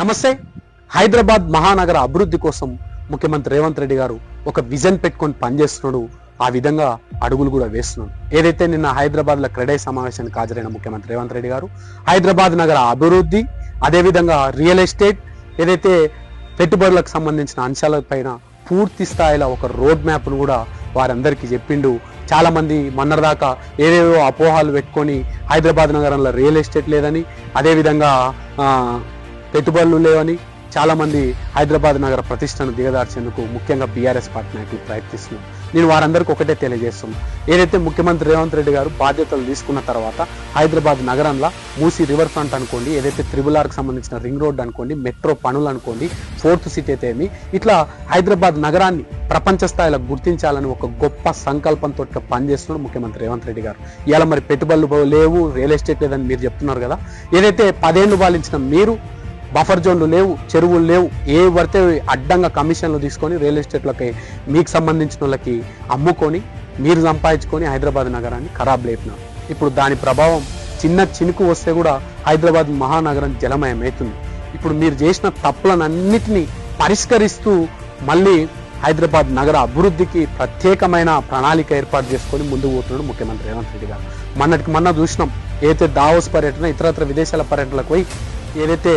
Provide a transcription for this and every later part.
నమస్తే. హైదరాబాద్ మహానగర అభివృద్ధి కోసం ముఖ్యమంత్రి రేవంత్ రెడ్డి గారు ఒక విజన్ పెట్టుకొని పనిచేస్తున్నాడు. ఆ విధంగా అడుగులు కూడా వేస్తున్నాడు. ఏదైతే నిన్న హైదరాబాద్లో క్రెడై సమావేశానికి హాజరైన ముఖ్యమంత్రి రేవంత్ రెడ్డి గారు హైదరాబాద్ నగర అభివృద్ధి అదేవిధంగా రియల్ ఎస్టేట్ ఏదైతే పెట్టుబడులకు సంబంధించిన అంశాలపైన పూర్తి స్థాయిలో ఒక రోడ్ మ్యాప్ను కూడా వారందరికీ చెప్పిండు. చాలా మంది మొన్నటిదాకా ఏవేవో అపోహాలు పెట్టుకొని హైదరాబాద్ నగరంలో రియల్ ఎస్టేట్ లేదని అదేవిధంగా పెట్టుబడులు లేవని చాలా మంది హైదరాబాద్ నగర ప్రతిష్టను దిగదార్చేందుకు ముఖ్యంగా బీఆర్ఎస్ పార్టీ నాయకులు ప్రయత్నిస్తున్నారు. నేను వారందరికీ ఒకటే తెలియజేస్తున్నాను ఏదైతే ముఖ్యమంత్రి రేవంత్ రెడ్డి గారు బాధ్యతలు తీసుకున్న తర్వాత హైదరాబాద్ నగరంలో మూసి రివర్ ఫ్రంట్ అనుకోండి ఏదైతే త్రిబుల్ ఆర్కి సంబంధించిన రింగ్ రోడ్ అనుకోండి మెట్రో పనులు అనుకోండి ఫోర్త్ సిటీ అయితే ఏమి ఇట్లా హైదరాబాద్ నగరాన్ని ప్రపంచ స్థాయిలో గుర్తించాలని ఒక గొప్ప సంకల్పంతో పనిచేస్తున్నాడు ముఖ్యమంత్రి రేవంత్ రెడ్డి గారు. ఇలా మరి పెట్టుబడులు లేవు రియల్ ఎస్టేట్ లేదని మీరు చెప్తున్నారు కదా. ఏదైతే పదేళ్ళు పాలించిన మీరు బఫర్ జోన్లు లేవు చెరువులు లేవు. ఏ పడితే అడ్డంగా కమిషన్లు తీసుకొని రియల్ ఎస్టేట్లకి మీకు సంబంధించిన వాళ్ళకి అమ్ముకొని మీరు సంపాదించుకొని హైదరాబాద్ నగరాన్ని ఖరాబ్ లేపినారు. ఇప్పుడు దాని ప్రభావం చిన్న చినుకు వస్తే కూడా హైదరాబాద్ మహానగరం జలమయం అవుతుంది ఇప్పుడు మీరు చేసిన తప్పులనన్నిటినీ పరిష్కరిస్తూ మళ్ళీ హైదరాబాద్ నగర అభివృద్ధికి ప్రత్యేకమైన ప్రణాళిక ఏర్పాటు చేసుకొని ముందుకు పోతున్నాడు ముఖ్యమంత్రి రేవంత్ రెడ్డి గారు. మొన్నటికి మొన్న చూసినాం ఏదైతే దావోస్ పర్యటన ఇతరత్ర విదేశాల పర్యటనలకు పోయి ఏదైతే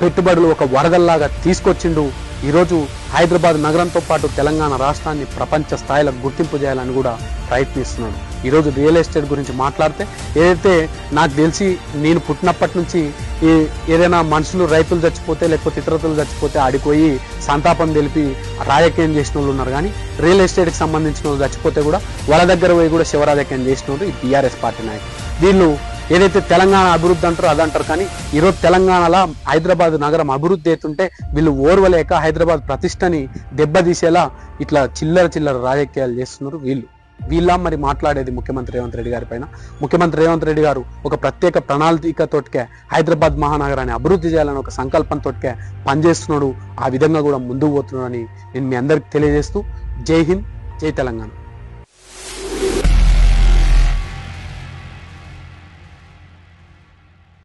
పెట్టుబడులు ఒక వరదల్లాగా తీసుకొచ్చిండు. ఈరోజు హైదరాబాద్ నగరంతో పాటు తెలంగాణ రాష్ట్రాన్ని ప్రపంచ స్థాయిలో గుర్తింపు చేయాలని కూడా ప్రయత్నిస్తున్నాడు. ఈరోజు రియల్ ఎస్టేట్ గురించి మాట్లాడితే ఏదైతే నాకు తెలిసి నేను పుట్టినప్పటి నుంచి ఈ ఏదైనా మనుషులు రైతులు చచ్చిపోతే లేకపోతే ఇతరతులు చచ్చిపోతే ఆడిపోయి సంతాపం తెలిపి రాజకీయం చేసిన వాళ్ళు ఉన్నారు. కానీ రియల్ ఎస్టేట్కి సంబంధించిన వాళ్ళు చచ్చిపోతే కూడా వాళ్ళ దగ్గర పోయి కూడా శివరాజకీయం చేసిన వాళ్ళు ఈ బీఆర్ఎస్ పార్టీ నాయకులు. వీళ్ళు ఏదైతే తెలంగాణ అభివృద్ధి అంటారో అదంటారు. కానీ ఈరోజు తెలంగాణలో హైదరాబాద్ నగరం అభివృద్ధి అవుతుంటే వీళ్ళు ఓర్వలేక హైదరాబాద్ ప్రతిష్టని దెబ్బతీసేలా ఇట్లా చిల్లర చిల్లర రాజకీయాలు చేస్తున్నారు వీళ్ళు. వీళ్ళ మరి మాట్లాడేది ముఖ్యమంత్రి రేవంత్ రెడ్డి గారి పైన. ముఖ్యమంత్రి రేవంత్ రెడ్డి గారు ఒక ప్రత్యేక ప్రణాళికతోటికే హైదరాబాద్ మహానగరాన్ని అభివృద్ధి చేయాలని ఒక సంకల్పంతోటికే పనిచేస్తున్నాడు. ఆ విధంగా కూడా ముందుకు పోతున్నాడు అని నేను మీ అందరికి తెలియజేస్తూ జై హింద్ జై తెలంగాణ.